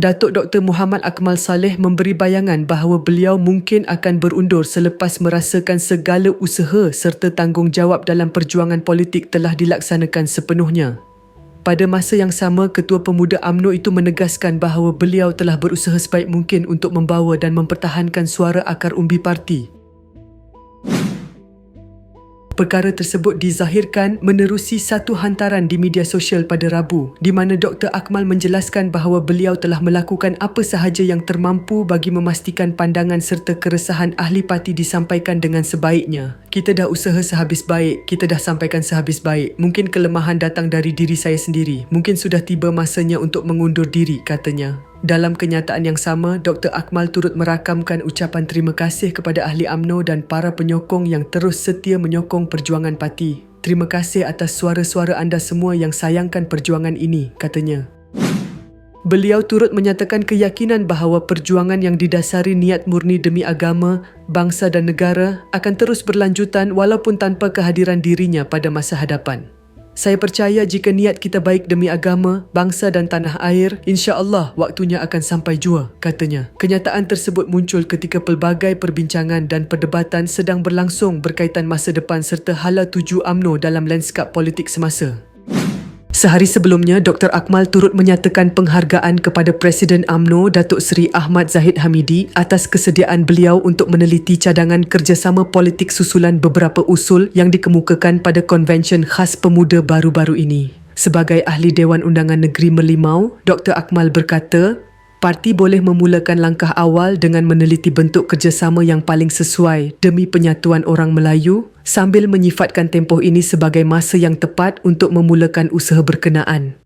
Datuk Dr. Muhammad Akmal Saleh memberi bayangan bahawa beliau mungkin akan berundur selepas merasakan segala usaha serta tanggungjawab dalam perjuangan politik telah dilaksanakan sepenuhnya. Pada masa yang sama, Ketua Pemuda AMNO itu menegaskan bahawa beliau telah berusaha sebaik mungkin untuk membawa dan mempertahankan suara akar umbi parti. Perkara tersebut dizahirkan menerusi satu hantaran di media sosial pada Rabu di mana Dr. Akmal menjelaskan bahawa beliau telah melakukan apa sahaja yang termampu bagi memastikan pandangan serta keresahan ahli parti disampaikan dengan sebaiknya. Kita dah usaha sehabis baik, kita dah sampaikan sehabis baik. Mungkin kelemahan datang dari diri saya sendiri. Mungkin sudah tiba masanya untuk mengundur diri, katanya. Dalam kenyataan yang sama, Dr. Akmal turut merakamkan ucapan terima kasih kepada ahli AMNO dan para penyokong yang terus setia menyokong perjuangan parti. Terima kasih atas suara-suara anda semua yang sayangkan perjuangan ini, katanya. Beliau turut menyatakan keyakinan bahawa perjuangan yang didasari niat murni demi agama, bangsa dan negara akan terus berlanjutan walaupun tanpa kehadiran dirinya pada masa hadapan. Saya percaya jika niat kita baik demi agama, bangsa dan tanah air, insya-Allah waktunya akan sampai jua, katanya. Kenyataan tersebut muncul ketika pelbagai perbincangan dan perdebatan sedang berlangsung berkaitan masa depan serta hala tuju AMNO dalam lanskap politik semasa. Sehari sebelumnya, Dr. Akmal turut menyatakan penghargaan kepada Presiden AMNO Datuk Seri Ahmad Zahid Hamidi atas kesediaan beliau untuk meneliti cadangan kerjasama politik susulan beberapa usul yang dikemukakan pada konvensyen khas pemuda baru-baru ini. Sebagai ahli Dewan Undangan Negeri Melimau, Dr. Akmal berkata, Parti boleh memulakan langkah awal dengan meneliti bentuk kerjasama yang paling sesuai demi penyatuan orang Melayu sambil menyifatkan tempoh ini sebagai masa yang tepat untuk memulakan usaha berkenaan.